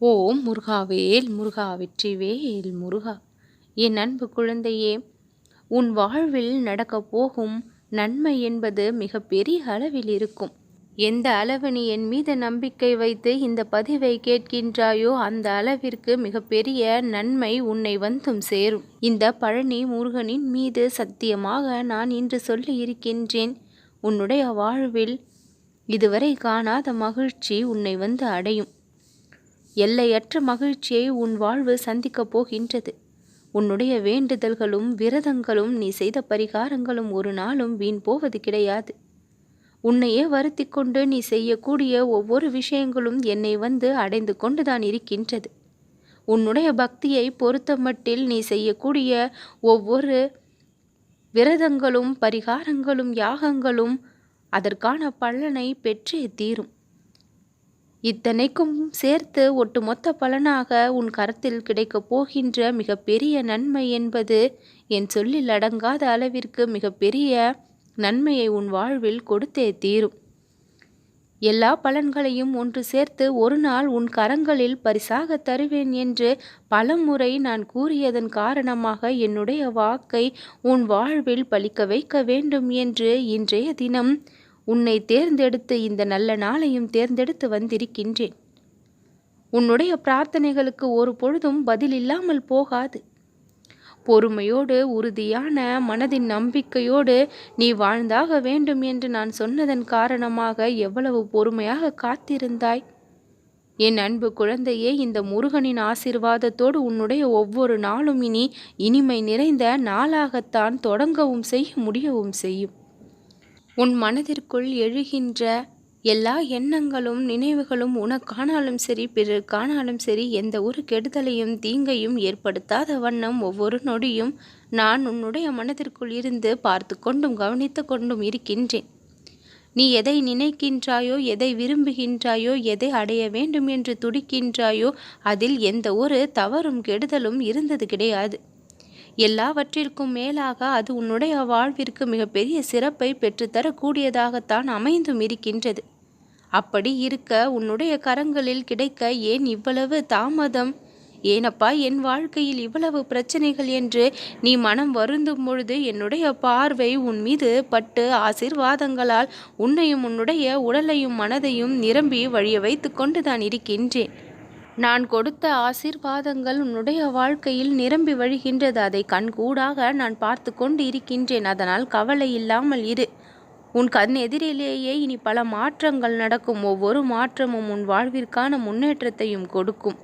ஓம் முருகாவேல் முருகா வெற்றிவேல் முருகா. என் அன்பு குழந்தையே உன் வாழ்வில் நடக்கப் போகும் நன்மை என்பது மிக பெரிய அளவில் இருக்கும். எந்த அளவு நீ என் மீது நம்பிக்கை வைத்து இந்த பதிவை கேட்கின்றாயோ அந்த அளவிற்கு மிகப்பெரிய நன்மை உன்னை வந்தும் சேரும். இந்த பழனி முருகனின் மீது சத்தியமாக நான் இன்று சொல்லி இருக்கின்றேன் உன்னுடைய வாழ்வில் இதுவரை காணாத மகிழ்ச்சி உன்னை வந்து அடையும். எல்லையற்ற மகிழ்ச்சியை உன் வாழ்வு சந்திக்கப் போகின்றது. உன்னுடைய வேண்டுதல்களும் விரதங்களும் நீ செய்த பரிகாரங்களும் ஒரு நாளும் வீண் போவது கிடையாது. உன்னையே வருத்தி கொண்டு நீ செய்யக்கூடிய ஒவ்வொரு விஷயங்களும் என்னை வந்து அடைந்து கொண்டுதான் இருக்கின்றது. உன்னுடைய பக்தியை பொறுத்தமட்டில் நீ செய்யக்கூடிய ஒவ்வொரு விரதங்களும் பரிகாரங்களும் யாகங்களும் அதற்கான பலனை பெற்றே தீரும். இத்தனைக்கும் சேர்த்து ஒட்டுமொத்த பலனாக உன் கரத்தில் கிடைக்கப் போகின்ற மிகப்பெரிய நன்மை என்பது என் சொல்லில் அடங்காத அளவிற்கு மிகப்பெரிய நன்மையை உன் வாழ்வில் கொடுத்தே தீரும். எல்லா பலன்களையும் ஒன்று சேர்த்து ஒரு நாள் உன் கரங்களில் பரிசாக தருவேன் என்று பலமுறை நான் கூறியதன் காரணமாக என்னுடைய வாக்கை உன் வாழ்வில் பலிக்க வைக்க வேண்டும் என்று இன்றைய தினம் உன்னை தேர்ந்தெடுத்து இந்த நல்ல நாளையும் தேர்ந்தெடுத்து வந்திருக்கின்றேன். உன்னுடைய பிரார்த்தனைகளுக்கு ஒரு பொழுதும் பதில் இல்லாமல் போகாது. பொறுமையோடு உறுதியான மனதின் நம்பிக்கையோடு நீ வாழ்ந்தாக வேண்டும் என்று நான் சொன்னதன் காரணமாக எவ்வளவு பொறுமையாக காத்திருந்தாய். என் அன்பு குழந்தையே இந்த முருகனின் ஆசிர்வாதத்தோடு உன்னுடைய ஒவ்வொரு நாளும் இனி இனிமை நிறைந்த நாளாகத்தான் தொடங்கவும் செய்ய முடியவும் செய்யும். உன் மனதிற்குள் எழுகின்ற எல்லா எண்ணங்களும் நினைவுகளும் உனக்கானாலும் சரி பிறருக்கானாலும் சரி எந்த ஒரு கெடுதலையும் தீங்கையும் ஏற்படுத்தாத வண்ணம் ஒவ்வொரு நொடியும் நான் உன்னுடைய மனதிற்குள் இருந்து பார்த்து கொண்டும் கவனித்து கொண்டும் இருக்கின்றேன். நீ எதை நினைக்கின்றாயோ எதை விரும்புகின்றாயோ எதை அடைய வேண்டும் என்று துடிக்கின்றாயோ அதில் எந்த ஒரு தவறும் கெடுதலும் இருந்தது கிடையாது. எல்லாவற்றிற்கும் மேலாக அது உன்னுடைய வாழ்விற்கு மிகப்பெரிய சிறப்பை பெற்றுத்தரக்கூடியதாகத்தான் அமைந்தும் இருக்கின்றது. அப்படி இருக்க உன்னுடைய கரங்களில் கிடைக்க ஏன் இவ்வளவு தாமதம்? ஏனப்பா என் வாழ்க்கையில் இவ்வளவு பிரச்சனைகள் என்று நீ மனம் வருந்தும் பொழுது என்னுடைய பார்வை உன் மீது பட்டு ஆசிர்வாதங்களால் உன்னையும் உன்னுடைய உடலையும் மனதையும் நிரம்பி வழிய வைத்து கொண்டுதான் இருக்கின்றேன். நான் கொடுத்த ஆசீர்வாதங்கள் உன்னுடைய வாழ்க்கையில் நிரம்பி வழிகின்றது. அதை கண்கூடாக நான் பார்த்து கொண்டு இருக்கின்றேன் அதனால் கவலை இல்லாமல் இரு. உன் கண் எதிரிலேயே இனி பல மாற்றங்கள் நடக்கும். ஒவ்வொரு மாற்றமும் உன் வாழ்விற்கான முன்னேற்றத்தையும் கொடுக்கும்.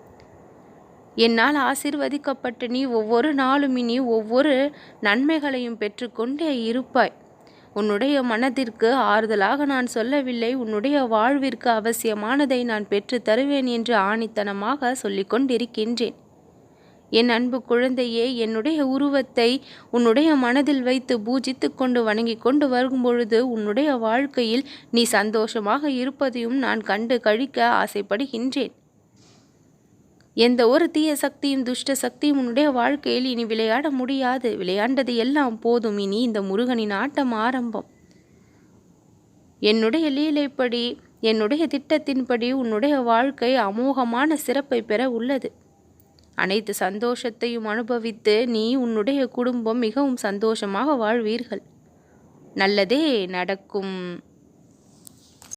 என்னால் ஆசிர்வதிக்கப்பட்டு நீ ஒவ்வொரு நாளும் இனி ஒவ்வொரு நன்மைகளையும் பெற்றுக்கொண்டே இருப்பாய். உன்னுடைய மனதிற்கு ஆறுதலாக நான் சொல்லவில்லை. உன்னுடைய வாழ்விற்கு அவசியமானதை நான் பெற்று தருவேன் என்று ஆணித்தனமாக சொல்லிக்கொண்டிருக்கின்றேன் என் அன்பு குழந்தையே என்னுடைய உருவத்தை உன்னுடைய மனதில் வைத்து பூஜித்து கொண்டு வணங்கி கொண்டு வரும்பொழுது உன்னுடைய வாழ்க்கையில் நீ சந்தோஷமாக இருப்பதையும் நான் கண்டு கழிக்க ஆசைப்படுகின்றேன். எந்த ஒரு தீய சக்தியும் துஷ்ட சக்தியும் உன்னுடைய வாழ்க்கையில் இனி விளையாட முடியாது. விளையாண்டது எல்லாம் போதும். இனி இந்த முருகனின் ஆட்டம் ஆரம்பம். என்னுடைய லீலைப்படி என்னுடைய திட்டத்தின்படி உன்னுடைய வாழ்க்கை அமோகமான சிறப்பை பெற உள்ளது. அனைத்து சந்தோஷத்தையும் அனுபவித்து நீ உன்னுடைய குடும்பம் மிகவும் சந்தோஷமாக வாழ்வீர்கள். நல்லதே நடக்கும்.